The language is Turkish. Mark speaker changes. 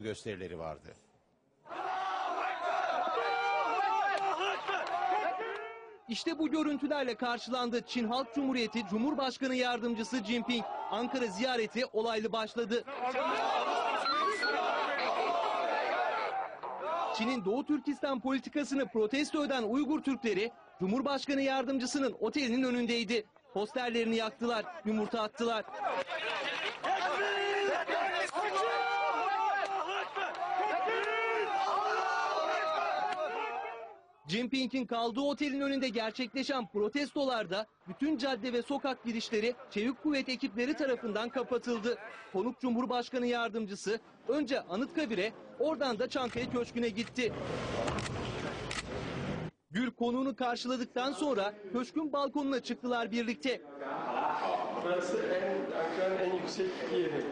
Speaker 1: gösterileri vardı.
Speaker 2: İşte bu görüntülerle karşılandı Çin Halk Cumhuriyeti Cumhurbaşkanı Yardımcısı Jinping. Ankara ziyareti olaylı başladı. Çin'in Doğu Türkistan politikasını protesto eden Uygur Türkleri Cumhurbaşkanı Yardımcısının otelinin önündeydi. Posterlerini yaktılar, yumurta attılar. Jinping'in kaldığı otelin önünde gerçekleşen protestolarda bütün cadde ve sokak girişleri çevik kuvvet ekipleri tarafından kapatıldı. Konuk Cumhurbaşkanı Yardımcısı önce Anıtkabir'e oradan da Çankaya Köşkü'ne gitti. Gül konuğunu karşıladıktan sonra köşkün balkonuna çıktılar birlikte.
Speaker 3: Burası en en yüksek yeri.